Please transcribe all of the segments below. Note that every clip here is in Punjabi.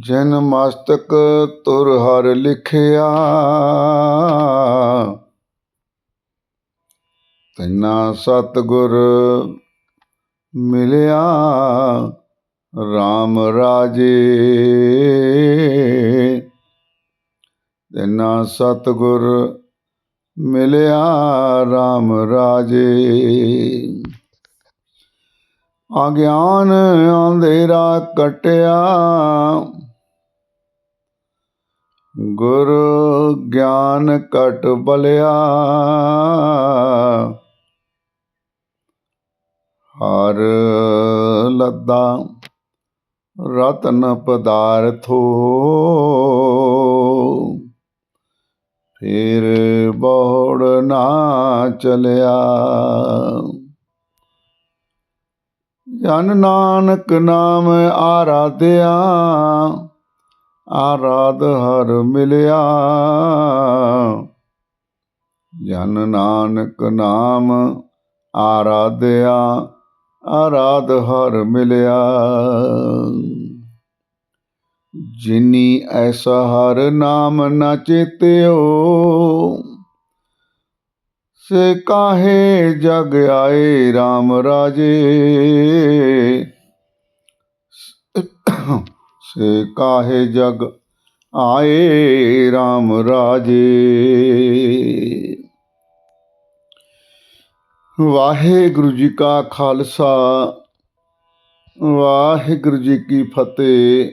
ਜਿਨ ਮਸਤਕ ਤੁਰ ਹਰ ਲਿਖਿਆ। ਤੈਨਾ ਸਤਿਗੁਰ ਮਿਲਿਆ RAM ਰਾਜੇ। ਤੈਨਾ ਸਤਿਗੁਰ ਮਿਲਿਆ RAM ਰਾਜੇ। ਅਗਿਆਨ ਅੰਧੇਰਾ ਕਟਿਆ। ਗੁਰ ਗਿਆਨ ਕਟ ਬਲਿਆ ਹਰ ਲੱਦਾ ਰਤਨ ਪਦਾਰਥੋ, ਫਿਰ ਬੋੜ ਨਾ ਚਲਿਆ। ਜਨ ਨਾਨਕ ਨਾਮ ਆਰਾਧਿਆ ਆਰਾਧ ਹਰ ਮਿਲਿਆ। ਜਨ ਨਾਨਕ ਨਾਮ ਆਰਾਧਿਆ, ਆਰਾਧ ਹਰ ਮਿਲਿਆ। ਜਿਨੀ ਐਸਾ ਹਰ ਨਾਮ ਨਾ ਚੇਤਿਓ, ਸੇ ਕਾਹੇ ਜਗ ਆਏ RAM ਰਾਜੇ। ਸੇ ਕਾਹੇ ਜਗ ਆਏ RAM ਰਾਜੇ। ਵਾਹਿਗੁਰੂ ਜੀ ਕਾ ਖਾਲਸਾ, ਵਾਹਿਗੁਰੂ ਜੀ ਕੀ ਫਤਿਹ।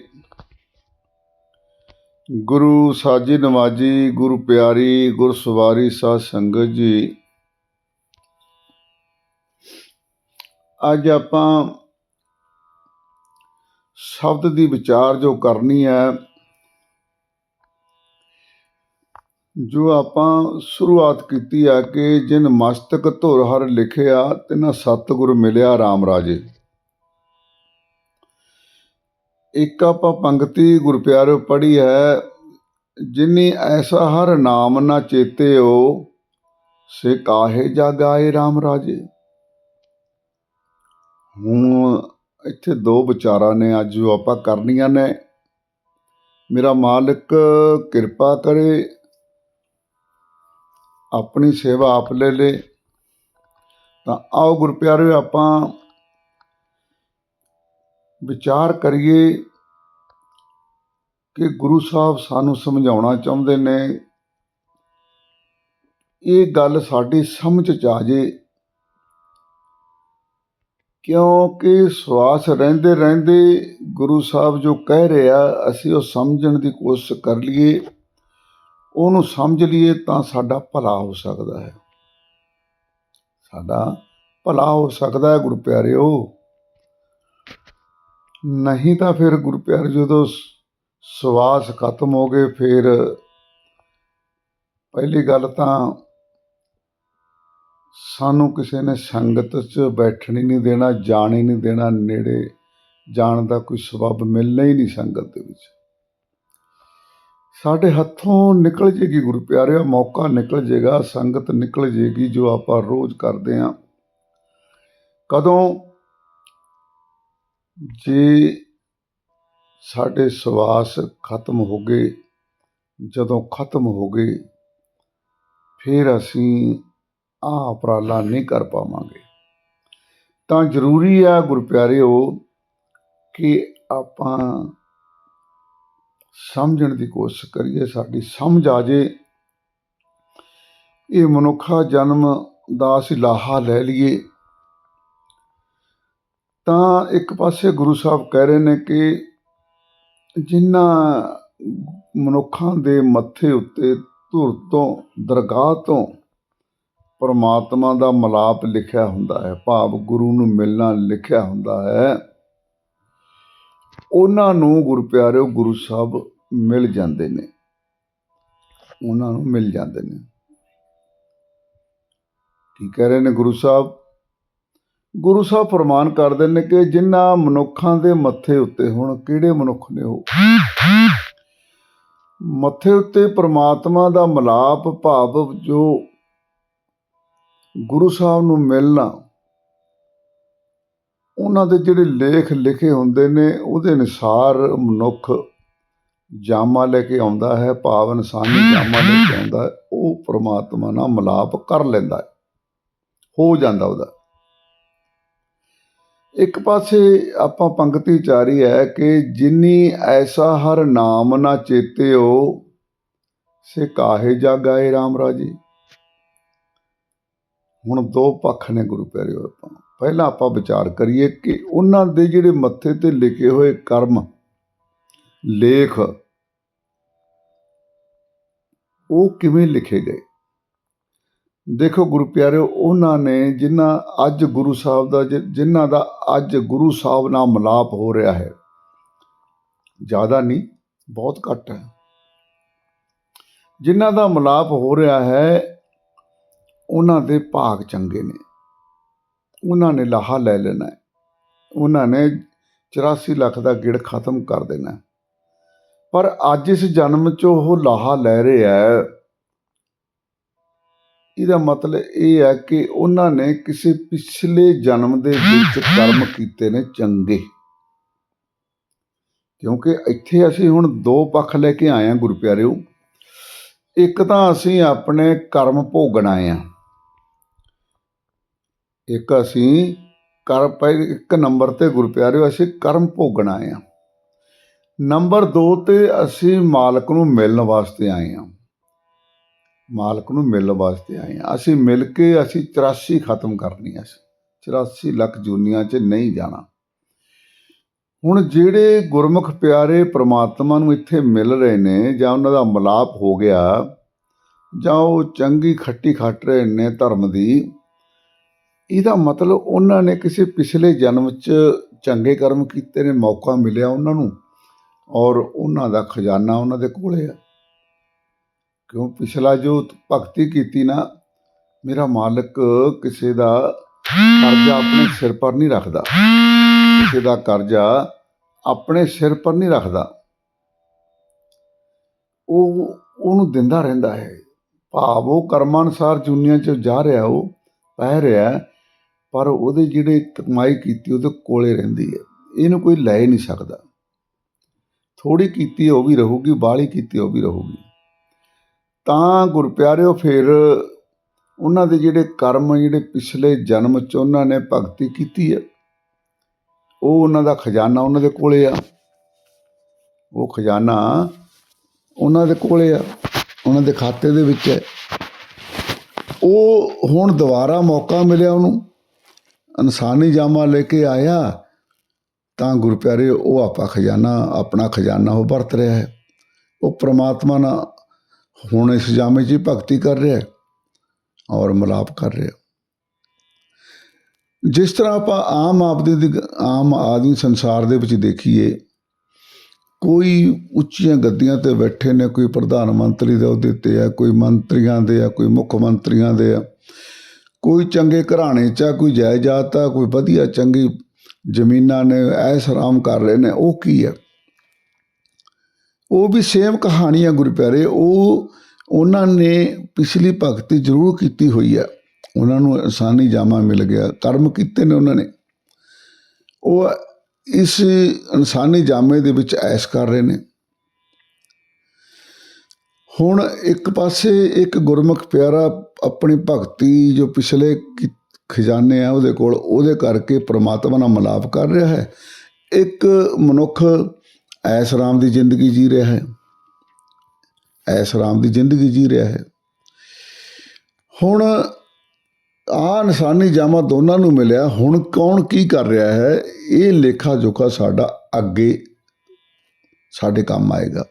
ਗੁਰੂ ਸਾਜੀ ਨਵਾਜੀ ਗੁਰੂ ਪਿਆਰੀ, ਗੁਰ ਸਵਾਰੀ ਸਾਧ ਸੰਗਤ ਜੀ। ਅੱਜ ਆਪਾਂ ਸ਼ਬਦ ਦੀ ਵਿਚਾਰ ਜੋ ਕਰਨੀ ਹੈ, ਜੋ ਆਪਾਂ ਸ਼ੁਰੂਆਤ ਕੀਤੀ ਆ ਕਿ ਜਿਨ ਮਸਤਕ ਧੁਰ ਹਰ ਲਿਖਿਆ ਤਿਨਾ ਸਤਿਗੁਰ ਮਿਲਿਆ RAM ਰਾਜੇ। ਇੱਕ ਆਪਾਂ ਪੰਕਤੀ ਗੁਰ ਪਿਆਰਿਓ ਪੜ੍ਹੀ ਹੈ, ਜਿਨੀ ਐਸਾ ਹਰ ਨਾਮ ਨਾ ਚੇਤਿਓ, ਸੇ ਕਾਹੇ ਜਗ ਆਏ RAM ਰਾਜੇ। ਹੁਣ ਇੱਥੇ ਦੋ ਵਿਚਾਰਾਂ ਨੇ, ਅੱਜ ਜੋ ਆਪਾਂ ਕਰਨੀਆਂ ਨੇ। ਮੇਰਾ ਮਾਲਕ ਕਿਰਪਾ ਕਰੇ, ਆਪਣੀ ਸੇਵਾ ਆਪ ਲੈ ਲੇ। ਤਾਂ ਆਓ ਗੁਰਪਿਆਰੇ ਆਪਾਂ ਵਿਚਾਰ ਕਰੀਏ ਕਿ ਗੁਰੂ ਸਾਹਿਬ ਸਾਨੂੰ ਸਮਝਾਉਣਾ ਚਾਹੁੰਦੇ ਨੇ। ਇਹ ਗੱਲ ਸਾਡੀ ਸਮਝ ਚ ਆ ਜੇ। ਕਿਉਂਕਿ ਸਵਾਸ ਰਹਿੰਦੇ ਰਹਿੰਦੇ ਗੁਰੂ ਸਾਹਿਬ ਜੋ ਕਹਿ ਰਿਹਾ, ਅਸੀਂ ਉਹ ਸਮਝਣ ਦੀ ਕੋਸ਼ਿਸ਼ ਕਰ ਲਈਏ, ਉਹਨੂੰ ਸਮਝ ਲਈਏ ਤਾਂ ਸਾਡਾ ਭਲਾ ਹੋ ਸਕਦਾ ਹੈ। ਸਾਡਾ ਭਲਾ ਹੋ ਸਕਦਾ ਹੈ ਗੁਰੂ ਪਿਆਰਿਓ ਨਹੀਂ ਤਾਂ ਫਿਰ ਗੁਰੂ ਪਿਆਰ ਜਦੋਂ ਸਵਾਸ ਖਤਮ ਹੋ ਗਏ, ਫਿਰ ਪਹਿਲੀ ਗੱਲ ਤਾਂ ਸਾਨੂੰ ਕਿਸੇ ਨੇ ਸੰਗਤ 'ਚ ਬੈਠਣ ਹੀ ਨਹੀਂ ਦੇਣਾ, ਜਾਣ ਹੀ ਨਹੀਂ ਦੇਣਾ, ਨੇੜੇ ਜਾਣ ਦਾ ਕੋਈ ਸਬਬ ਮਿਲਣਾ ਹੀ ਨਹੀਂ ਸੰਗਤ ਦੇ ਵਿੱਚ। ਸਾਡੇ ਹੱਥੋਂ ਨਿਕਲ ਜੇਗੀ ਗੁਰੂ ਪਿਆਰਿਆ, ਮੌਕਾ ਨਿਕਲ ਜੇਗਾ, ਸੰਗਤ ਨਿਕਲ ਜੇਗੀ ਜੋ ਆਪਾਂ ਰੋਜ਼ ਕਰਦੇ ਆਂ। ਕਦੋਂ ਜੇ ਸਾਡੇ ਸਵਾਸ ਖਤਮ ਹੋ ਗਏ, ਜਦੋਂ ਖਤਮ ਹੋ ਗਏ, ਫਿਰ ਅਸੀਂ ਆਹ ਉਪਰਾਲਾ ਨਹੀਂ ਕਰ ਪਾਵਾਂਗੇ। ਤਾਂ ਜ਼ਰੂਰੀ ਆ ਗੁਰੂ ਪਿਆਰਿਓ, ਕਿ ਆਪਾਂ ਸਮਝਣ ਦੀ ਕੋਸ਼ਿਸ਼ ਕਰੀਏ, ਸਾਡੀ ਸਮਝ ਆ ਜੇ। ਇਹ ਮਨੁੱਖਾ ਜਨਮ ਦਾ ਅਸੀਂ ਲਾਹਾ ਲੈ ਲਈਏ। ਤਾਂ ਇੱਕ ਪਾਸੇ ਗੁਰੂ ਸਾਹਿਬ ਕਹਿ ਰਹੇ ਨੇ ਕਿ ਜਿਨ੍ਹਾਂ ਮਨੁੱਖਾਂ ਦੇ ਮੱਥੇ ਉੱਤੇ ਧੁਰ ਤੋਂ, ਦਰਗਾਹ ਤੋਂ ਪਰਮਾਤਮਾ ਦਾ ਮਲਾਪ ਲਿਖਿਆ ਹੁੰਦਾ ਹੈ, ਭਾਵ ਗੁਰੂ ਨੂੰ ਮਿਲਣਾ ਲਿਖਿਆ ਹੁੰਦਾ ਹੈ। ਉਹਨਾਂ ਨੂੰ ਗੁਰੂ ਪਿਆਰਿਓ, ਗੁਰੂ ਸਾਹਿਬ ਮਿਲ ਜਾਂਦੇ ਨੇ। ਉਹਨਾਂ ਨੂੰ ਮਿਲ ਜਾਂਦੇ ਨੇ। ਕੀ ਕਹਿ ਰਹੇ ਨੇ ਗੁਰੂ ਸਾਹਿਬ? ਗੁਰੂ ਸਾਹਿਬ ਫਰਮਾਨ ਕਰਦੇ ਨੇ ਕਿ ਜਿਨ੍ਹਾਂ ਮਨੁੱਖਾਂ ਦੇ ਮੱਥੇ ਉੱਤੇ ਹੁਣ, ਕਿਹੜੇ ਮਨੁੱਖ ਨੇ ਉਹ? ਮੱਥੇ ਉੱਤੇ ਪ੍ਰਮਾਤਮਾ ਦਾ ਮਲਾਪ, ਭਾਵ ਜੋ ਗੁਰੂ ਸਾਹਿਬ ਨੂੰ ਮਿਲਣਾ, ਉਹਨਾਂ ਦੇ ਜਿਹੜੇ ਲੇਖ ਲਿਖੇ ਹੁੰਦੇ ਨੇ, ਉਹਦੇ ਅਨੁਸਾਰ ਮਨੁੱਖ ਜਾਮਾ ਲੈ ਕੇ ਆਉਂਦਾ ਹੈ, ਭਾਵ ਇਨਸਾਨੀ ਜਾਮਾ ਲੈ ਕੇ ਆਉਂਦਾ ਹੈ, ਉਹ ਪ੍ਰਮਾਤਮਾ ਨਾਲ ਮਿਲਾਪ ਕਰ ਲੈਂਦਾ ਹੈ, ਹੋ ਜਾਂਦਾ ਉਹਦਾ। ਇੱਕ ਪਾਸੇ ਆਪਾਂ ਪੰਕਤੀ ਚਾਰੀ ਹੈ ਕਿ ਜਿਨੀ ਐਸਾ ਹਰ ਨਾਮ ਨਾ ਚੇਤਿਓ ਸੇ ਕਾਹੇ ਜਾਗਾਏ RAM ਰਾਜੀ? ਹੁਣ ਦੋ ਪੱਖ ਨੇ ਗੁਰੂ ਪਿਆਰਿਓ ਆਪਾਂ ਪਹਿਲਾਂ ਆਪਾਂ ਵਿਚਾਰ ਕਰੀਏ ਕਿ ਉਹਨਾਂ ਦੇ ਜਿਹੜੇ ਮੱਥੇ ਤੇ ਲਿਖੇ ਹੋਏ ਕਰਮ, ਲੇਖ, ਉਹ ਕਿਵੇਂ ਲਿਖੇ ਗਏ? ਦੇਖੋ ਗੁਰੂ ਪਿਆਰਿਓ, ਉਹਨਾਂ ਨੇ ਜਿਨ੍ਹਾਂ ਅੱਜ ਗੁਰੂ ਸਾਹਿਬ ਦਾ ਜਿ- ਜਿਨ੍ਹਾਂ ਦਾ ਅੱਜ ਗੁਰੂ ਸਾਹਿਬ ਨਾਲ ਮਿਲਾਪ ਹੋ ਰਿਹਾ ਹੈ, ਜ਼ਿਆਦਾ ਨਹੀਂ, ਬਹੁਤ ਘੱਟ ਹੈ। ਜਿਨ੍ਹਾਂ ਦਾ ਮਿਲਾਪ ਹੋ ਰਿਹਾ ਹੈ ਉਹਨਾਂ ਦੇ ਭਾਗ ਚੰਗੇ ਨੇ। ਉਹਨਾਂ ਨੇ ਲਾਹਾ ਲੈ ਲੈਣਾ ਉਹਨਾਂ ਨੇ 84 ਲੱਖ ਦਾ ਗਿੜ ਖਤਮ ਕਰ ਦੇਣਾ ਪਰ ਅੱਜ ਇਸ ਜਨਮ 'ਚ ਉਹ ਲਾਹਾ ਲੈ ਰਿਹਾ ਹੈ। ਇਹਦਾ ਮਤਲਬ ਇਹ ਹੈ ਕਿ ਉਹਨਾਂ ਨੇ ਕਿਸੇ ਪਿਛਲੇ ਜਨਮ ਦੇ ਵਿੱਚ ਕਰਮ ਕੀਤੇ ਨੇ ਚੰਗੇ। ਕਿਉਂਕਿ ਇੱਥੇ ਅਸੀਂ ਹੁਣ ਦੋ ਪੱਖ ਲੈ ਕੇ ਆਏ ਹਾਂ ਗੁਰਪਿਆਰਿਓ। ਇੱਕ ਤਾਂ ਅਸੀਂ ਆਪਣੇ ਕਰਮ ਭੋਗਣ ਆਏ ਹਾਂ। ਇੱਕ ਅਸੀਂ ਕਰ ਪਹਿ ਇੱਕ ਨੰਬਰ ਤੇ ਗੁਰੂ ਪਿਆਰਿਓ ਅਸੀਂ ਕਰਮ ਭੋਗਣ ਆਏ ਹਾਂ। ਨੰਬਰ 2 ਤੇ ਅਸੀਂ ਮਾਲਕ ਨੂੰ ਮਿਲਣ ਵਾਸਤੇ ਆਏ ਹਾਂ। ਮਾਲਕ ਨੂੰ ਮਿਲਣ ਵਾਸਤੇ ਆਏ ਹਾਂ। ਅਸੀਂ ਮਿਲ ਕੇ ਅਸੀਂ 84 ਖਤਮ ਕਰਨੀ ਹੈ। 84 ਲੱਖ ਜੂਨੀਆਂ 'ਚ ਨਹੀਂ ਜਾਣਾ। ਹੁਣ ਜਿਹੜੇ ਗੁਰਮੁਖ ਪਿਆਰੇ ਪ੍ਰਮਾਤਮਾ ਨੂੰ ਇੱਥੇ ਮਿਲ ਰਹੇ ਨੇ, ਜਾਂ ਉਹਨਾਂ ਦਾ ਮਿਲਾਪ ਹੋ ਗਿਆ, ਜਾਂ ਉਹ ਚੰਗੀ ਖੱਟੀ ਖੱਟ ਰਹੇ ਨੇ ਧਰਮ ਦੀ ਇਹਦਾ ਮਤਲਬ ਉਹਨਾਂ ਨੇ ਕਿਸੇ ਪਿਛਲੇ ਜਨਮ 'ਚ ਚੰਗੇ ਕਰਮ ਕੀਤੇ ਨੇ, ਮੌਕਾ ਮਿਲਿਆ ਉਹਨਾਂ ਨੂੰ ਔਰ ਉਹਨਾਂ ਦਾ ਖਜ਼ਾਨਾ ਉਹਨਾਂ ਦੇ ਕੋਲੇ ਆ। ਕਿਉਂ? ਪਿਛਲਾ ਜੋ ਭਗਤੀ ਕੀਤੀ ਨਾ, ਮੇਰਾ ਮਾਲਕ ਕਿਸੇ ਦਾ ਕਰਜ਼ਾ ਆਪਣੇ ਸਿਰ ਪਰ ਨਹੀਂ ਰੱਖਦਾ। ਕਿਸੇ ਦਾ ਕਰਜ਼ਾ ਆਪਣੇ ਸਿਰ ਪਰ ਨਹੀਂ ਰੱਖਦਾ। ਉਹ, ਉਹਨੂੰ ਦਿੰਦਾ ਰਹਿੰਦਾ ਹੈ। ਭਾਵ ਉਹ ਕਰਮਾਂ ਅਨੁਸਾਰ ਜੁਨੀਆਂ 'ਚ ਜਾ ਰਿਹਾ, ਉਹ ਪੈ ਰਿਹਾ ਪਰ ਉਹਦੇ ਜਿਹੜੇ ਕਮਾਈ ਕੀਤੀ ਉਹਦੇ ਕੋਲੇ ਰਹਿੰਦੀ ਹੈ। ਇਹਨੂੰ ਕੋਈ ਲੈ ਨਹੀਂ ਸਕਦਾ। ਥੋੜੀ ਕੀਤੀ ਉਹ ਵੀ ਰਹੂਗੀ, ਬਾਹਲੀ ਕੀਤੀ ਉਹ ਵੀ ਰਹੂਗੀ। ਤਾਂ ਗੁਰਪਿਆਰਿਓ ਫਿਰ ਉਹਨਾਂ ਦੇ ਜਿਹੜੇ ਕਰਮ, ਜਿਹੜੇ ਪਿਛਲੇ ਜਨਮ 'ਚ ਉਹਨਾਂ ਨੇ ਭਗਤੀ ਕੀਤੀ ਹੈ, ਉਹ ਉਹਨਾਂ ਦਾ ਖਜ਼ਾਨਾ ਉਹਨਾਂ ਦੇ ਕੋਲੇ ਆ। ਉਹ ਖਜ਼ਾਨਾ ਉਹਨਾਂ ਦੇ ਕੋਲੇ ਆ, ਉਹਨਾਂ ਦੇ ਖਾਤੇ ਦੇ ਵਿੱਚ ਹੈ। ਉਹ ਹੁਣ ਦੁਬਾਰਾ ਮੌਕਾ ਮਿਲਿਆ ਉਹਨੂੰ। ਇਨਸਾਨੀ ਜਾਮਾ ਲੈ ਕੇ ਆਇਆ, ਤਾਂ ਗੁਰਪਿਆਰੇ ਉਹ ਆਪਾ ਖਜ਼ਾਨਾ, ਆਪਣਾ ਖਜ਼ਾਨਾ ਉਹ ਵਰਤ ਰਿਹਾ ਹੈ। ਉਹ ਪ੍ਰਮਾਤਮਾ ਨਾਲ ਹੁਣ ਇਸ ਜਾਮੇ 'ਚ ਹੀ ਭਗਤੀ ਕਰ ਰਿਹਾ ਹੈ ਔਰ ਮਿਲਾਪ ਕਰ ਰਿਹਾ ਜਿਸ ਤਰ੍ਹਾਂ ਆਪਾਂ ਆਮ ਆਪਦੇ ਦੀ ਆਮ ਆਦਮੀ ਸੰਸਾਰ ਦੇ ਵਿੱਚ ਦੇਖੀਏ, ਕੋਈ ਉੱਚੀਆਂ ਗੱਦੀਆਂ ਤੇ ਬੈਠੇ ਨੇ, ਕੋਈ ਪ੍ਰਧਾਨ ਮੰਤਰੀ ਦੇ ਅਹੁਦੇ ਤੇ ਆ, ਕੋਈ ਮੰਤਰੀਆਂ ਦੇ ਆ, ਕੋਈ ਮੁੱਖ ਮੰਤਰੀਆਂ ਦੇ ਆ ਕੋਈ ਚੰਗੇ ਘਰਾਣੇ ਚ ਆ, ਕੋਈ ਜਾਇਦਾਦ ਆ, ਕੋਈ ਵਧੀਆ ਚੰਗੀ ਜ਼ਮੀਨਾਂ ਨੇ, ਐਸ ਆਰਾਮ ਕਰ ਰਹੇ ਨੇ, ਉਹ ਕੀ ਹੈ ਉਹ ਵੀ ਸੇਮ ਕਹਾਣੀ ਆ ਗੁਰੂ ਪਿਆਰੇ ਉਹ ਉਹਨਾਂ ਨੇ ਪਿਛਲੀ ਭਗਤੀ ਜ਼ਰੂਰ ਕੀਤੀ ਹੋਈ ਹੈ ਉਹਨਾਂ ਨੂੰ ਇਨਸਾਨੀ ਜਾਮਾ ਮਿਲ ਗਿਆ, ਕਰਮ ਕੀਤੇ ਨੇ ਉਹਨਾਂ ਨੇ। ਉਹ ਇਸ ਇਨਸਾਨੀ ਜਾਮੇ ਦੇ ਵਿੱਚ ਐਸ਼ ਕਰ ਰਹੇ ਨੇ। ਹੁਣ ਇੱਕ ਪਾਸੇ ਇੱਕ ਗੁਰਮੁਖ ਪਿਆਰਾ ਆਪਣੀ ਭਗਤੀ ਜੋ ਪਿਛਲੇ ਕੀ- ਖਜ਼ਾਨੇ ਆ ਉਹਦੇ ਕੋਲ, ਉਹਦੇ ਕਰਕੇ ਪ੍ਰਮਾਤਮਾ ਨਾਲ ਮਿਲਾਪ ਕਰ ਰਿਹਾ ਹੈ। ਇੱਕ ਮਨੁੱਖ ਐਸ ਰਾਮ ਦੀ ਜ਼ਿੰਦਗੀ ਜੀ ਰਿਹਾ ਹੈ। ਐਸ ਰਾਮ ਦੀ ਜ਼ਿੰਦਗੀ ਜੀ ਰਿਹਾ ਹੈ। ਹੁਣ ਆ ਇਨਸਾਨੀ ਜਾਮਾ ਦੋਨਾਂ ਨੂੰ ਮਿਲਿਆ, ਹੁਣ ਕੌਣ ਕੀ ਕਰ ਰਿਹਾ ਹੈ? ਇਹ ਲੇਖਾ ਜੋਖਾ ਸਾਡਾ ਅੱਗੇ ਸਾਡੇ ਕੰਮ ਆਏਗਾ।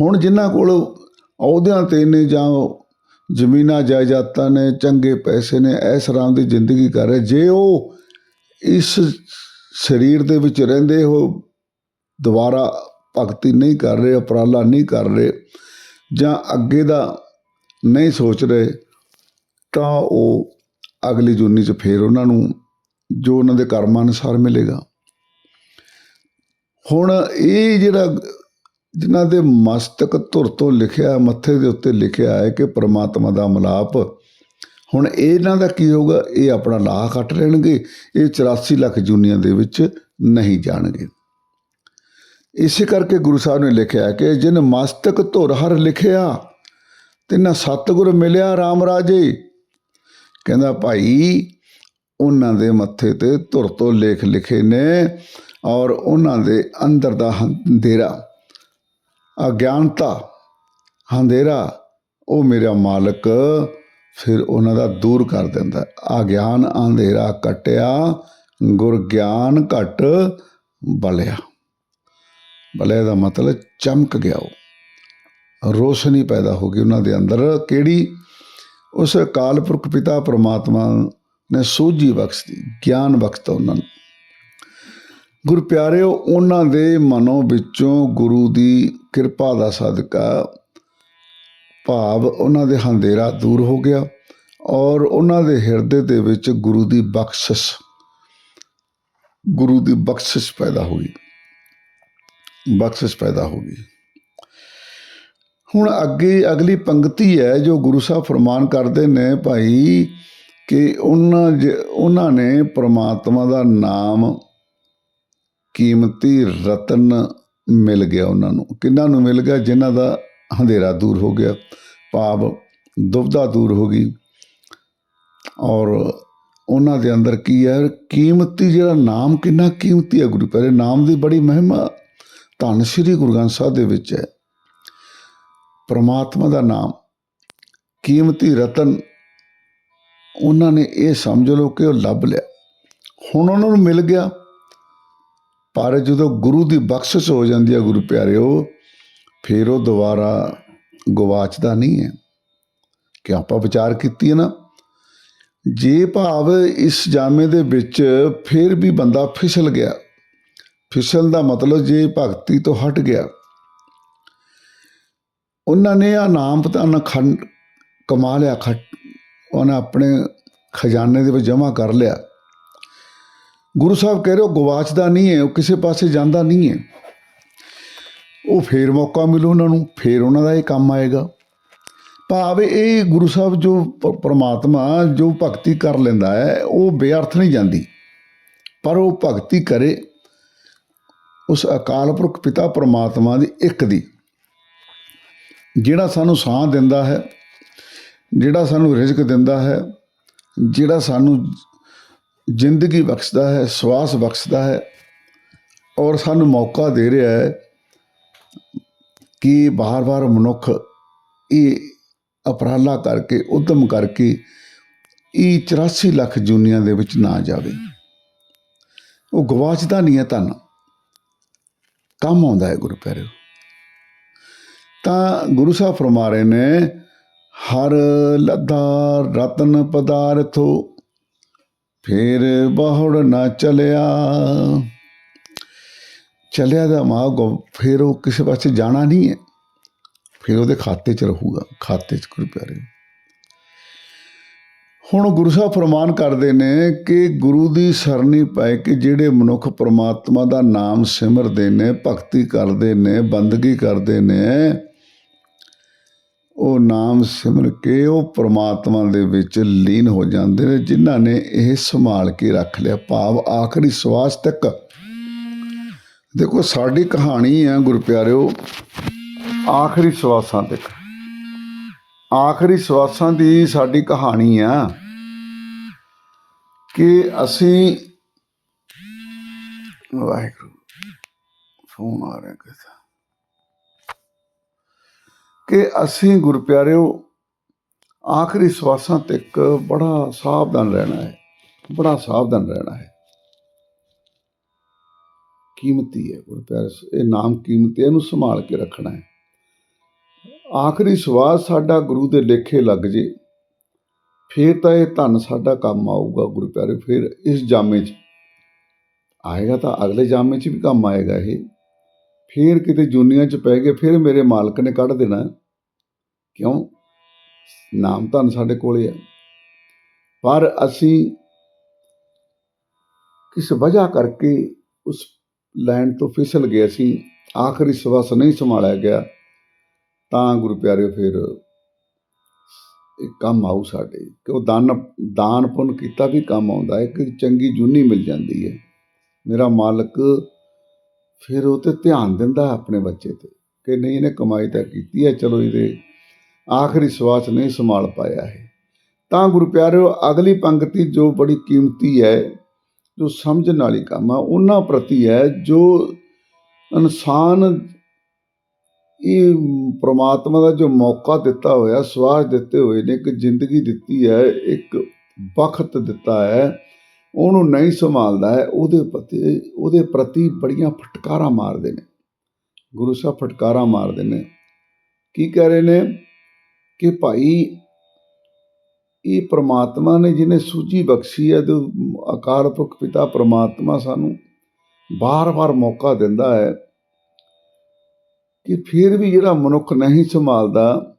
ਹੁਣ ਜਿਨ੍ਹਾਂ ਕੋਲ ਅਹੁਦਿਆਂ ਤੇ ਨੇ ਜਾਂ ਜ਼ਮੀਨਾਂ, ਜਾਇਦਾਦਾਂ ਨੇ, ਚੰਗੇ ਪੈਸੇ ਨੇ, ਐਸ ਰਾਮ ਦੀ ਜ਼ਿੰਦਗੀ ਕਰ ਰਹੇ, ਜੇ ਉਹ ਇਸ ਸਰੀਰ ਦੇ ਵਿੱਚ ਰਹਿੰਦੇ ਹੋ, ਦੁਬਾਰਾ ਭਗਤੀ ਨਹੀਂ ਕਰ ਰਹੇ, ਉਪਰਾਲਾ ਨਹੀਂ ਕਰ ਰਹੇ, ਜਾਂ ਅੱਗੇ ਦਾ ਨਹੀਂ ਸੋਚ ਰਹੇ, ਤਾਂ ਉਹ ਅਗਲੀ ਜੂਨੀ 'ਚ ਫੇਰ ਉਹਨਾਂ ਨੂੰ, ਜੋ ਉਹਨਾਂ ਦੇ ਕਰਮਾਂ ਅਨੁਸਾਰ ਮਿਲੇਗਾ। ਹੁਣ ਇਹ ਜਿਹੜਾ ਜਿਨ੍ਹਾਂ ਦੇ ਮਸਤਕ ਧੁਰ ਤੋਂ ਲਿਖਿਆ, ਮੱਥੇ ਦੇ ਉੱਤੇ ਲਿਖਿਆ ਹੈ ਕਿ ਪ੍ਰਮਾਤਮਾ ਦਾ ਮਿਲਾਪ। ਹੁਣ ਇਹਨਾਂ ਦਾ ਕੀ ਹੋਊਗਾ? ਇਹ ਆਪਣਾ ਲਾਹ ਕੱਟ ਲੈਣਗੇ। ਇਹ 84 ਲੱਖ ਜੂਨੀਆਂ ਦੇ ਵਿੱਚ ਨਹੀਂ ਜਾਣਗੇ। ਇਸੇ ਕਰਕੇ ਗੁਰੂ ਸਾਹਿਬ ਨੇ ਲਿਖਿਆ ਕਿ ਜਿਨ ਮਸਤਕ ਧੁਰ ਹਰ ਲਿਖਿਆ, ਤਿਨਾ ਸਤਿਗੁਰ ਮਿਲਿਆ RAM ਰਾਜੇ। ਕਹਿੰਦਾ ਭਾਈ, ਉਹਨਾਂ ਦੇ ਮੱਥੇ ਤੇ ਧੁਰ ਤੋਂ ਲੇਖ ਲਿਖੇ ਨੇ ਔਰ ਉਹਨਾਂ ਦੇ ਅੰਦਰ ਦਾ ਹੰਦੇਰਾ ਅਗਿਆਨਤਾ ਹੰਦੇਰਾ ਉਹ ਮੇਰਾ ਮਾਲਕ, ਫਿਰ ਉਹਨਾਂ ਦਾ ਦੂਰ ਕਰ ਦਿੰਦਾ। ਅਗਿਆਨ ਅੰਧੇਰਾ ਕਟਿਆ ਗੁਰ ਗਿਆਨ ਘਟ ਬਲਿਆ। ਬਲੇ ਦਾ ਮਤਲਬ ਚਮਕ ਗਿਆ ਉਹ। ਰੋਸ਼ਨੀ ਪੈਦਾ ਹੋ ਗਈ ਉਹਨਾਂ ਦੇ ਅੰਦਰ, ਕਿਹੜੀ? ਉਸ ਅਕਾਲ ਪੁਰਖ ਪਿਤਾ ਪ੍ਰਮਾਤਮਾ ਨੇ ਸੋਝੀ ਬਖਸ਼ਦੀ ਗਿਆਨ ਬਖਸ਼ਤਾ ਉਹਨਾਂ ਨੂੰ। ਗੁਰ ਪਿਆਰਿਓ, ਉਹਨਾਂ ਦੇ ਮਨੋਂ ਵਿੱਚੋਂ ਗੁਰੂ ਦੀ ਕਿਰਪਾ ਦਾ ਸਦਕਾ ਭਾਵ ਉਹਨਾਂ ਦੇ ਹੰਦੇਰਾ ਦੂਰ ਹੋ ਗਿਆ ਔਰ ਉਹਨਾਂ ਦੇ ਹਿਰਦੇ ਦੇ ਵਿੱਚ ਗੁਰੂ ਦੀ ਬਖਸ਼ਿਸ਼, ਗੁਰੂ ਦੀ ਬਖਸ਼ਿਸ਼ ਪੈਦਾ ਹੋਈ ਬਖਸ਼ਿਸ਼ ਪੈਦਾ ਹੋ ਗਈ। ਹੁਣ ਅੱਗੇ ਅਗਲੀ ਪੰਕਤੀ ਹੈ ਜੋ ਗੁਰੂ ਸਾਹਿਬ ਫਰਮਾਨ ਕਰਦੇ ਨੇ ਭਾਈ ਕਿ ਉਹਨਾਂ ਜ- ਉਹਨਾਂ ਨੇ ਪ੍ਰਮਾਤਮਾ ਦਾ ਨਾਮ ਕੀਮਤੀ ਰਤਨ ਮਿਲ ਗਿਆ ਉਹਨਾਂ ਨੂੰ। ਕਿੰਨਾਂ ਨੂੰ ਮਿਲ ਗਿਆ? ਜਿਨ੍ਹਾਂ ਦਾ ਹਨੇਰਾ ਦੂਰ ਹੋ ਗਿਆ, ਭਾਵ ਦੁਬਦਾ ਦੂਰ ਹੋ ਗਈ। ਔਰ ਉਹਨਾਂ ਦੇ ਅੰਦਰ ਕੀ ਹੈ? ਕੀਮਤੀ ਜਿਹੜਾ ਨਾਮ ਕਿੰਨਾ ਕੀਮਤੀ ਹੈ ਗੁਰੂ ਪਿਆਰੇ? ਨਾਮ ਦੀ ਬੜੀ ਮਹਿਮਾ ਧੰਨ ਸ੍ਰੀ ਗੁਰੂ ਗ੍ਰੰਥ ਸਾਹਿਬ ਦੇ ਵਿੱਚ ਹੈ। ਪ੍ਰਮਾਤਮਾ ਦਾ ਨਾਮ, ਕੀਮਤੀ ਰਤਨ, ਉਹਨਾਂ ਨੇ ਇਹ ਸਮਝ ਲਓ ਕਿ ਉਹ ਲੱਭ ਲਿਆ। ਹੁਣ ਉਹਨਾਂ ਨੂੰ ਮਿਲ ਗਿਆ। ਪਰ ਜਦੋਂ ਗੁਰੂ ਦੀ ਬਖਸ਼ਿਸ਼ ਹੋ ਜਾਂਦੀ ਹੈ ਗੁਰੂ ਪਿਆਰਿਓ, ਫਿਰ ਉਹ ਦੁਬਾਰਾ ਗਵਾਚਦਾ ਨਹੀਂ ਹੈ। ਕਿ ਆਪਾਂ ਵਿਚਾਰ ਕੀਤੀ ਹੈ ਨਾ, ਜੇ ਭਾਵ ਇਸ ਜਾਮੇ ਦੇ ਵਿੱਚ ਫਿਰ ਵੀ ਬੰਦਾ ਫਿਸਲ ਗਿਆ, ਫਿਸਲ ਦਾ ਮਤਲਬ ਜੇ ਭਗਤੀ ਤੋਂ ਹਟ ਗਿਆ, ਉਹਨਾਂ ਨੇ ਆ ਨਾਮ ਪਤਾ ਨਾ ਖੰਡ ਕਮਾ ਲਿਆ ਖਟ ਉਹਨਾਂ ਆਪਣੇ ਖਜ਼ਾਨੇ ਦੇ ਵਿੱਚ ਜਮ੍ਹਾਂ ਕਰ ਲਿਆ। ਗੁਰੂ ਸਾਹਿਬ ਕਹਿ ਰਹੇ ਹੋ ਗਵਾਚਦਾ ਨਹੀਂ ਹੈ, ਉਹ ਕਿਸੇ ਪਾਸੇ ਜਾਂਦਾ ਨਹੀਂ ਹੈ। ਉਹ ਫੇਰ ਮੌਕਾ ਮਿਲੂ ਉਹਨਾਂ ਨੂੰ, ਫੇਰ ਉਹਨਾਂ ਦਾ ਇਹ ਕੰਮ ਆਏਗਾ। ਭਾਵ ਇਹ ਗੁਰੂ ਸਾਹਿਬ ਜੋ ਪਰਮਾਤਮਾ ਜੋ ਭਗਤੀ ਕਰ ਲੈਂਦਾ ਹੈ, ਉਹ ਬੇਅਰਥ ਨਹੀਂ ਜਾਂਦੀ। ਪਰ ਉਹ ਭਗਤੀ ਕਰੇ ਉਸ ਅਕਾਲ ਪੁਰਖ ਪਿਤਾ ਪਰਮਾਤਮਾ ਦੀ ਇੱਕ ਦੀ, ਜਿਹੜਾ ਸਾਨੂੰ ਸਾਹ ਦਿੰਦਾ ਹੈ, ਜਿਹੜਾ ਸਾਨੂੰ ਰਿਜ਼ਕ ਦਿੰਦਾ ਹੈ, ਜਿਹੜਾ ਸਾਨੂੰ ਜ਼ਿੰਦਗੀ ਬਖਸ਼ਦਾ ਹੈ, ਸਵਾਸ ਬਖਸ਼ਦਾ ਹੈ ਔਰ ਸਾਨੂੰ ਮੌਕਾ ਦੇ ਰਿਹਾ ਹੈ ਕਿ ਬਾਰ-ਬਾਰ ਮਨੁੱਖ ਇਹ ਅਪਰਾਲਾ ਕਰਕੇ, ਉਦਮ ਕਰਕੇ ਇਹ 84 ਲੱਖ ਜੂਨੀਆਂ ਦੇ ਵਿੱਚ ਨਾ ਜਾਵੇ। ਉਹ ਗਵਾਚਦਾ ਨਹੀਂ ਹੈ ਧਨ। ਕੰਮ ਆਉਂਦਾ ਹੈ ਗੁਰੂ ਪਿਆਰਿਓ। ਤਾਂ ਗੁਰੂ ਸਾਹਿਬ ਫਰਮਾ ਰਹੇ ਨੇ, ਹਰ ਲੱਦਾ ਰਤਨ ਪਦਾਰਥੋ ਫੇਰ ਬਹੁੜ ਨਾ ਚਲਿਆ। ਚਲਿਆ ਦਾ ਮਾਗ ਫਿਰ ਉਹ ਕਿਸੇ ਪਾਸੇ ਜਾਣਾ ਨਹੀਂ ਹੈ। ਫਿਰ ਉਹਦੇ ਖਾਤੇ 'ਚ ਰਹੂਗਾ, ਖਾਤੇ 'ਚ ਗੁਰੂ ਪਿਆਰੇ। ਹੁਣ ਗੁਰੂ ਸਾਹਿਬ ਫਰਮਾਨ ਕਰਦੇ ਨੇ ਕਿ ਗੁਰੂ ਦੀ ਸਰਨੀ ਪੈ ਕੇ ਜਿਹੜੇ ਮਨੁੱਖ ਪ੍ਰਮਾਤਮਾ ਦਾ ਨਾਮ ਸਿਮਰਦੇ ਨੇ, ਭਗਤੀ ਕਰਦੇ ਨੇ, ਬੰਦਗੀ ਕਰਦੇ ਨੇ ਉਹ ਨਾਮ ਸਿਮਰ ਕੇ ਉਹ ਪ੍ਰਮਾਤਮਾ ਦੇ ਵਿੱਚ ਲੀਨ ਹੋ ਜਾਂਦੇ ਨੇ, ਜਿਨ੍ਹਾਂ ਨੇ ਇਹ ਸੰਭਾਲ ਕੇ ਰੱਖ ਲਿਆ ਭਾਵ ਆਖਰੀ ਸਵਾਸ ਤੱਕ। ਦੇਖੋ, ਸਾਡੀ ਕਹਾਣੀ ਹੈ ਗੁਰੂ ਆਖਰੀ ਸਵਾਸਾਂ ਤੱਕ। ਆਖਰੀ ਸਵਾਸਾਂ ਦੀ ਸਾਡੀ ਕਹਾਣੀ ਆ ਕਿ ਅਸੀਂ ਵਾਹਿਗੁਰੂ, ਫੋਨ ਆ ਰਿਹਾ ਕਿਸੇ ਕਿ ਅਸੀਂ ਗੁਰਪਿਆਰਿਓ, ਆਖਰੀ ਸਵਾਸਾਂ ਤੱਕ ਬੜਾ ਸਾਵਧਾਨ ਰਹਿਣਾ ਹੈ, ਬੜਾ ਸਾਵਧਾਨ ਰਹਿਣਾ ਹੈ। ਕੀਮਤੀ ਹੈ ਗੁਰੂ ਇਹ ਨਾਮ ਕੀਮਤੀ ਹੈ, ਇਹਨੂੰ ਸੰਭਾਲ ਕੇ ਰੱਖਣਾ ਹੈ। ਆਖਰੀ ਸਵਾਸ ਸਾਡਾ ਗੁਰੂ ਦੇ ਲੇਖੇ ਲੱਗ ਜੇ, ਫੇਰ ਤਾਂ ਇਹ ਧਨ ਸਾਡਾ ਕੰਮ ਆਊਗਾ ਗੁਰੂ ਪਿਆਰੇ ਫਿਰ ਇਸ ਜਾਮੇ 'ਚ ਆਏਗਾ ਤਾਂ ਅਗਲੇ ਜਾਮੇ 'ਚ ਵੀ ਕੰਮ ਆਏਗਾ ਇਹ। ਫੇਰ ਕਿਤੇ ਜੁਨੀਆਂ 'ਚ ਪੈ ਗਏ, ਫਿਰ ਮੇਰੇ ਮਾਲਕ ਨੇ ਕੱਢ ਦੇਣਾ। ਕਿਉਂ? ਨਾਮ ਧਨ ਸਾਡੇ ਕੋਲੇ ਹੈ ਪਰ ਅਸੀਂ ਕਿਸ ਵਜ੍ਹਾ ਕਰਕੇ ਉਸ ਲਾਈਨ ਤੋਂ ਫਿਸਲ ਗਏ ਅਸੀਂ ਆਖਰੀ ਸਵਾਸ ਨਹੀਂ ਸੰਭਾਲਿਆ ਗਿਆ। ਤਾਂ ਗੁਰੂ ਪਿਆਰਿਓ, ਫਿਰ ਇਹ ਕੰਮ ਆਊ ਸਾਡੇ। ਕਿ ਉਹ ਦਾਨ ਦਾਨ ਪੁੰਨ ਕੀਤਾ ਵੀ ਕੰਮ ਆਉਂਦਾ ਹੈ ਕਿ ਚੰਗੀ ਜੁਨੀ ਮਿਲ ਜਾਂਦੀ ਹੈ। ਮੇਰਾ ਮਾਲਕ ਫਿਰ ਉਹ ਤੇ ਧਿਆਨ ਦਿੰਦਾ ਆਪਣੇ ਬੱਚੇ ਤੇ ਕਿ ਨਹੀਂ, ਇਹਨੇ ਕਮਾਈ ਤਾਂ ਕੀਤੀ ਹੈ, ਚਲੋ ਇਹਦੇ ਆਖਰੀ ਸਵਾਸ ਨਹੀਂ ਸੰਭਾਲ ਪਾਇਆ ਹੈ। ਤਾਂ ਗੁਰੂ ਪਿਆਰਿਓ ਅਗਲੀ ਪੰਕਤੀ ਜੋ ਬੜੀ ਕੀਮਤੀ ਹੈ, ਜੋ ਸਮਝਣ ਵਾਲੀ ਕੰਮ ਆ, ਉਹਨਾਂ ਪ੍ਰਤੀ ਹੈ, ਜੋ ਇਨਸਾਨ ਇਹ ਪ੍ਰਮਾਤਮਾ ਦਾ ਜੋ ਮੌਕਾ ਦਿੱਤਾ ਹੋਇਆ, ਸਵਾਸ ਦਿੱਤੇ ਹੋਏ ਨੇ, ਇੱਕ ਜ਼ਿੰਦਗੀ ਦਿੱਤੀ ਹੈ, ਇੱਕ ਵਕਤ ਦਿੱਤਾ ਹੈ ਉਹਨੂੰ ਨਹੀਂ ਸੰਭਾਲਦਾ ਹੈ, ਉਹਦੇ ਪ੍ਰਤੀ ਉਹਦੇ ਪ੍ਰਤੀ ਬੜੀਆਂ ਫਟਕਾਰਾਂ ਮਾਰਦੇ ਨੇ। ਗੁਰੂ ਸਾਹਿਬ ਫਟਕਾਰਾਂ ਮਾਰਦੇ ਨੇ। ਕੀ ਕਹਿ ਰਹੇ ਨੇ ਕਿ ਭਾਈ, ਇਹ ਪ੍ਰਮਾਤਮਾ ਨੇ ਜਿਹਨੇ ਸੂਝੀ ਬਖਸ਼ੀ ਹੈ ਤੇ ਅਕਾਲ ਪੁਰਖ ਪਿਤਾ ਪ੍ਰਮਾਤਮਾ ਸਾਨੂੰ ਬਾਰ-ਬਾਰ ਮੌਕਾ ਦਿੰਦਾ ਹੈ ਕਿ ਫਿਰ ਵੀ ਜਿਹੜਾ ਮਨੁੱਖ ਨਹੀਂ ਸੰਭਾਲਦਾ,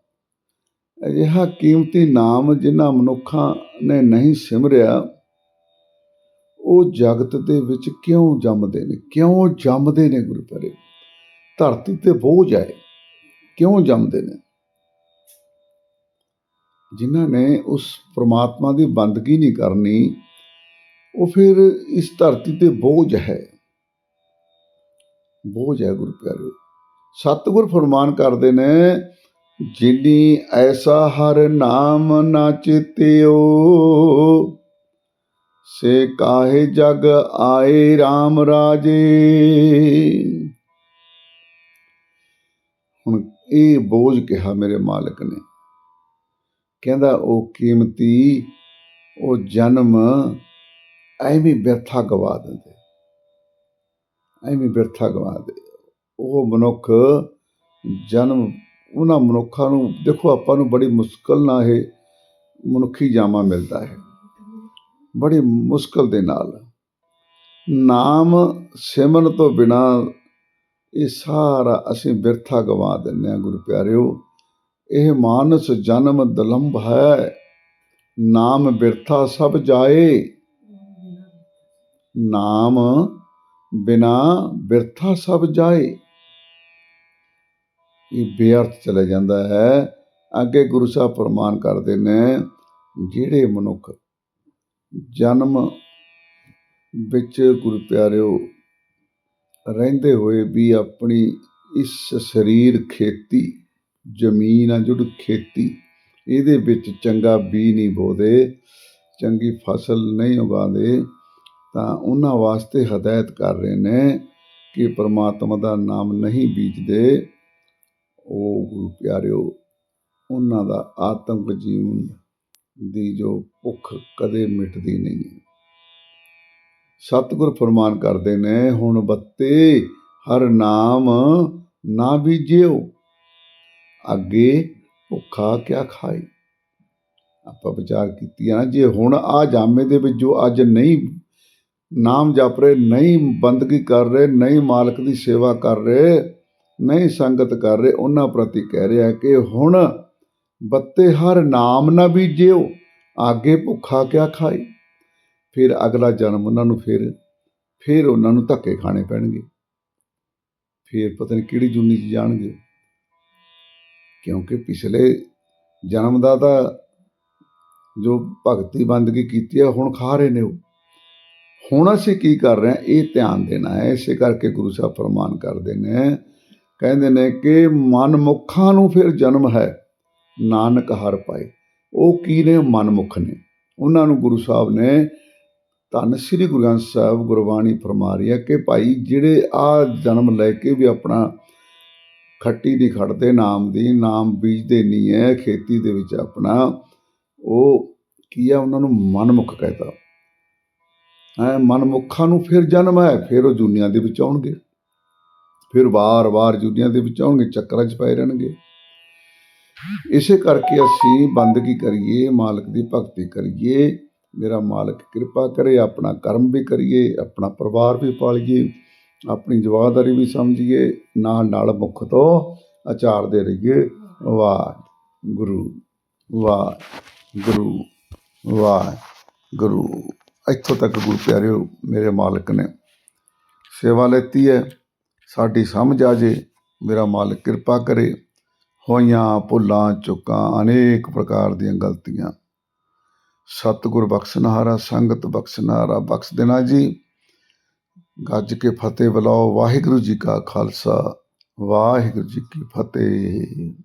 ਅਜਿਹਾ ਕੀਮਤੀ ਨਾਮ ਜਿਨ੍ਹਾਂ ਮਨੁੱਖਾਂ ਨੇ ਨਹੀਂ ਸਿਮਰਿਆ ਉਹ ਜਗਤ ਦੇ ਵਿੱਚ ਕਿਉਂ ਜੰਮਦੇ ਨੇ? ਕਿਉਂ ਜੰਮਦੇ ਨੇ ਗੁਰੂ ਪਰੇ ਧਰਤੀ ਤੇ ਬੋਝ ਹੈ ਕਿਉਂ ਜੰਮਦੇ ਨੇ? ਜਿਨ੍ਹਾਂ ਨੇ ਉਸ ਪ੍ਰਮਾਤਮਾ ਦੀ ਬੰਦਗੀ ਨਹੀਂ ਕਰਨੀ, ਉਹ ਫਿਰ ਇਸ ਧਰਤੀ ਤੇ ਬੋਝ ਹੈ। ਬੋਝ ਹੈ ਗੁਰੂ ਪਿਆਰੇ ਸਤਿਗੁਰ ਫਰਮਾਨ ਕਰਦੇ ਨੇ, ਜਿਨੀ ਐਸਾ ਹਰ ਨਾਮ ਨਾ ਚਿਤਿਓ ਸੇ ਕਾਹੇ ਜਗ ਆਏ RAM ਰਾਜੇ? ਹੁਣ ਇਹ ਬੋਝ ਕਿਹਾ ਮੇਰੇ ਮਾਲਕ ਨੇ। ਕਹਿੰਦਾ, ਉਹ ਕੀਮਤੀ, ਉਹ ਜਨਮ, ਐਵੇਂ ਵਿਅਰਥਾ ਗਵਾ ਦਿੰਦੇ। ਐਵੇਂ ਬਿਰਥਾ ਗਵਾ ਦੇ। ਉਹ ਮਨੁੱਖ ਜਨਮ, ਉਹਨਾਂ ਮਨੁੱਖਾਂ ਨੂੰ, ਦੇਖੋ ਆਪਾਂ ਨੂੰ ਬੜੀ ਮੁਸ਼ਕਲ ਨਾਲ ਇਹ ਮਨੁੱਖੀ ਜਾਮਾ ਮਿਲਦਾ ਹੈ। ਬੜੀ ਮੁਸ਼ਕਲ ਦੇ ਨਾਲ। ਨਾਮ ਸਿਮਰਨ ਤੋਂ ਬਿਨਾ ਇਹ ਸਾਰਾ ਅਸੀਂ ਬਿਰਥਾ ਗਵਾ ਦਿੰਦੇ ਹਾਂ, ਗੁਰੂ ਪਿਆਰਿਓ। ਇਹ ਮਾਨਸ ਜਨਮ ਦਲੰਭ ਹੈ। ਨਾਮ ਬਿਰਥਾ ਸਭ ਜਾਏ। ਨਾਮ ਬਿਨਾ ਬਿਰਥਾ ਸਭ ਜਾਏ। ਇਹ ਬੇਅਰਥ ਚਲੇ ਜਾਂਦਾ ਹੈ। ਅੱਗੇ ਗੁਰੂ ਸਾਹਿਬ ਫਰਮਾਨ ਕਰਦੇ ਨੇ, ਜਿਹੜੇ ਮਨੁੱਖ ਜਨਮ ਵਿੱਚ ਗੁਰੂ ਪਿਆਰਿਓ, ਰਹਿੰਦੇ ਹੋਏ ਵੀ ਆਪਣੀ ਇਸ ਸਰੀਰ ਖੇਤੀ, ਜ਼ਮੀਨ ਆ ਜਿਹੜੀ ਖੇਤੀ, ਇਹਦੇ ਵਿੱਚ ਚੰਗਾ ਬੀ ਨਹੀਂ ਬੋਦੇ ਚੰਗੀ ਫਸਲ ਨਹੀਂ ਉਗਾਉਂਦੇ, ਤਾਂ ਉਹਨਾਂ ਵਾਸਤੇ ਹਦਾਇਤ ਕਰ ਰਹੇ ਨੇ ਕਿ ਪ੍ਰਮਾਤਮਾ ਦਾ ਨਾਮ ਨਹੀਂ ਬੀਜਦੇ। ਉਹ ਗੁਰੂ ਪਿਆਰਿਓ, ਉਹਨਾਂ ਦਾ ਆਤਮਿਕ ਜੀਵਨ ਦੀ ਜੋ ਭੁੱਖ ਕਦੇ ਮਿਟਦੀ ਨਹੀਂ ਹੈ। ਸਤਿਗੁਰ ਫਰਮਾਨ ਕਰਦੇ ਨੇ, ਹੁਣ ਬੱਤੇ ਹਰ ਨਾਮ ਨਾ ਬੀਜਿਓ, ਅੱਗੇ ਭੁੱਖਾ ਕਿਆ ਖਾਏ? ਆਪਾਂ ਵਿਚਾਰ ਕੀਤੀ ਆ ਨਾ, ਜੇ ਹੁਣ ਆ ਜਾਮੇ ਦੇ ਵਿੱਚ ਜੋ ਅੱਜ ਨਹੀਂ ਨਾਮ ਜਪ ਰਹੇ, ਨਹੀਂ ਬੰਦਗੀ ਕਰ ਰਹੇ, ਨਹੀਂ ਮਾਲਕ ਦੀ ਸੇਵਾ ਕਰ ਰਹੇ, ਨਹੀਂ ਸੰਗਤ ਕਰ ਰਹੇ, ਉਹਨਾਂ ਪ੍ਰਤੀ ਕਹਿ ਰਿਹਾ ਕਿ ਹੁਣ ਬੱਤੇ ਹਰ ਨਾਮ ਨਾ ਬੀਜਿਓ, ਆਗੇ ਭੁੱਖਾ ਕਿਆ ਖਾਏ? ਫਿਰ ਅਗਲਾ ਜਨਮ ਉਹਨਾਂ ਨੂੰ ਫਿਰ ਫਿਰ ਉਹਨਾਂ ਨੂੰ ਧੱਕੇ ਖਾਣੇ ਪੈਣਗੇ। ਫਿਰ ਪਤਾ ਨਹੀਂ ਕਿਹੜੀ ਜੁਨੀ 'ਚ ਜਾਣਗੇ। ਕਿਉਂਕਿ ਪਿਛਲੇ ਜਨਮ ਦਾ ਤਾਂ ਜੋ ਭਗਤੀ ਬੰਦਗੀ ਕੀਤੀ ਹੈ ਹੁਣ ਖਾ ਰਹੇ ਨੇ ਉਹ। ਹੁਣ ਅਸੀਂ ਕੀ ਕਰ ਰਹੇ ਹਾਂ? ਇਹ ਧਿਆਨ ਦੇਣਾ ਹੈ। ਇਸੇ ਕਰਕੇ ਗੁਰੂ ਸਾਹਿਬ ਫਰਮਾਨ ਕਰਦੇ ਨੇ, ਕਹਿੰਦੇ ਨੇ ਕਿ ਮਨਮੁੱਖਾਂ ਨੂੰ ਫਿਰ ਜਨਮ ਹੈ। ਨਾਨਕ ਹਰ ਪਾਏ। ਉਹ ਕੀ ਨੇ? ਮਨਮੁਖ ਨੇ। ਉਹਨਾਂ ਨੂੰ ਗੁਰੂ ਸਾਹਿਬ ਨੇ ਧੰਨ ਸ੍ਰੀ ਗੁਰੂ ਗ੍ਰੰਥ ਸਾਹਿਬ ਗੁਰਬਾਣੀ ਫਰਮਾ ਰਹੀ ਹੈ ਕਿ ਭਾਈ ਜਿਹੜੇ ਆ ਜਨਮ ਲੈ ਕੇ ਵੀ ਆਪਣਾ ਖੱਟੀ ਨਹੀਂ ਖੜਦੇ ਨਾਮ ਦੀ, ਨਾਮ ਬੀਜਦੇ ਨਹੀਂ ਹੈ, ਖੇਤੀ ਦੇ ਵਿੱਚ ਆਪਣਾ, ਉਹ ਕੀ ਆ ਉਹਨਾਂ ਨੂੰ ਮਨਮੁਖ ਕਹਿੰਦਾ ਹੈ, ਮਨਮੁੱਖਾਂ ਨੂੰ ਫਿਰ ਜਨਮ ਹੈ, ਫਿਰ ਉਹ ਦੁਨੀਆ ਦੇ ਵਿੱਚ ਆਉਣਗੇ। ਫਿਰ ਵਾਰ-ਵਾਰ ਦੁਨੀਆ ਦੇ ਵਿੱਚ ਆਉਣਗੇ, ਚੱਕਰਾਂ 'ਚ ਪਏ ਰਹਿਣਗੇ। ਇਸੇ ਕਰਕੇ ਅਸੀਂ ਬੰਦਗੀ ਕਰੀਏ, ਮਾਲਕ ਦੀ ਭਗਤੀ ਕਰੀਏ। ਮੇਰਾ ਮਾਲਕ ਕਿਰਪਾ ਕਰੇ, ਆਪਣਾ ਕਰਮ ਵੀ ਕਰੀਏ, ਆਪਣਾ ਪਰਿਵਾਰ ਵੀ ਪਾਲੀਏ, ਆਪਣੀ ਜਵਾਬਦਾਰੀ ਵੀ ਸਮਝੀਏ। ਨਾਲ ਨਾਲ ਮੁਖ ਤੋਂ ਆਚਾਰਦੇ ਰਹੀਏ। ਵਾਹ ਗੁਰੂ ਵਾਹ ਗੁਰੂ ਵਾਹ ਗੁਰੂ ਇੱਥੋਂ ਤੱਕ ਗੁਰੂ ਪਿਆਰਿਓ ਮੇਰੇ ਮਾਲਕ ਨੇ ਸੇਵਾ ਲੈਤੀ ਹੈ। ਸਾਡੀ ਸਮਝ ਆ ਜੇ, ਮੇਰਾ ਮਾਲਕ ਕਿਰਪਾ ਕਰੇ। ਹੋਈਆਂ ਭੁੱਲਾਂ, ਚੁੱਕਾਂ, ਅਨੇਕ ਪ੍ਰਕਾਰ ਦੀਆਂ ਗਲਤੀਆਂ। ਸਤਿਗੁਰ ਬਖਸ਼ਨਹਾਰਾ ਸੰਗਤ ਬਖਸ਼ਨਹਾਰਾ ਬਖਸ਼ ਦੇਣਾ ਜੀ। ਗੱਜ ਕੇ ਫਤਿਹ ਬੁਲਾਓ, ਵਾਹਿਗੁਰੂ ਜੀ ਕਾ ਖਾਲਸਾ, ਵਾਹਿਗੁਰੂ ਜੀ ਕੀ ਫਤਿਹ।